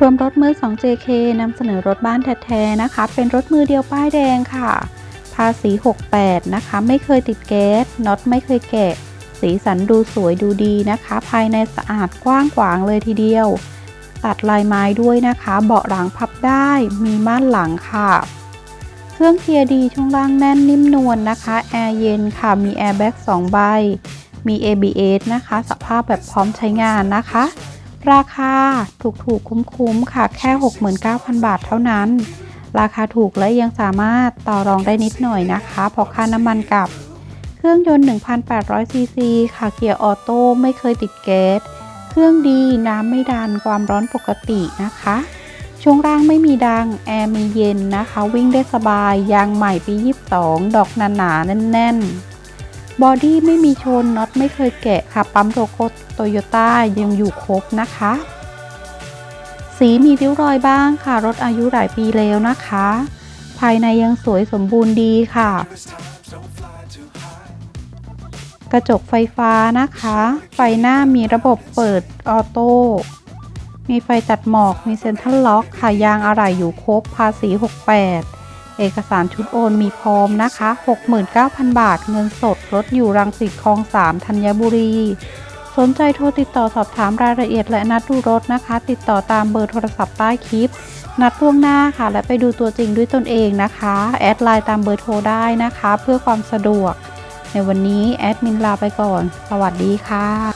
รวมรถมือ 2JK นำเสนอรถบ้านแท้ๆนะคะ เป็นรถมือเดียวป้ายแดงค่ะ ภาษี 68 นะคะ ไม่เคยติดแก๊สน็อตไม่เคยแกะ สีสันดูสวยดูดีนะคะ ภายในสะอาดกว้างขวางเลยทีเดียว ตัดลายไม้ด้วยนะคะ เบาะหลังพับได้มีม่านหลังค่ะ เครื่องเกียร์ดีช่วงล่างแน่นนิ่มนวลนะคะ แอร์เย็นค่ะ มีแอร์แบ็ก2ใบ มี ABS นะคะ สภาพแบบพร้อมใช้งานนะคะ ราคาถูกๆคุ้มๆค่ะแค่ 69,000 บาทเท่านั้น ราคาถูกและยังสามารถต่อรองได้นิดหน่อยนะคะพราะค่าน้ำมันกับ เครื่องยนต์ 1,800 ซีซีค่ะเกียร์ออโต้ไม่เคยติดแก๊สเครื่องดีน้ำไม่ดันความร้อนปกตินะคะช่วงล่างไม่มีดัง แอร์มีเย็นนะคะ วิ่งได้สบาย ยางใหม่ปี 22 ดอกหนาๆแน่น ๆ บอดี้ไม่มีชนน็อตไม่เคยแกะค่ะ ปั๊มโลโก้โตโยต้ายังอยู่ครบนะคะ สีมีริ้วรอยบ้างค่ะ รถอายุหลายปีแล้วนะคะ ภายในยังสวยสมบูรณ์ดีค่ะ กระจกไฟฟ้านะคะ ไฟหน้ามีระบบเปิดออโต้มีไฟตัดหมอกมีเซ็นทรัลล็อกค่ะยางอะไหล่อยู่ครบภาษี 68 เอกสารชุดโอนมีพร้อมนะคะ 69,000 บาท เงินสดรถอยู่รังสิตคลอง 3 ธัญบุรี สนใจโทรติดต่อสอบถามรายละเอียดและนัดดูรถนะคะ ติดต่อตามเบอร์โทรศัพท์ใต้คลิป นัดล่วงหน้าค่ะ และไปดูตัวจริงด้วยตนเองนะคะ แอดไลน์ตามเบอร์โทรได้นะคะ เพื่อความสะดวก ในวันนี้แอดมินลาไปก่อน สวัสดีค่ะ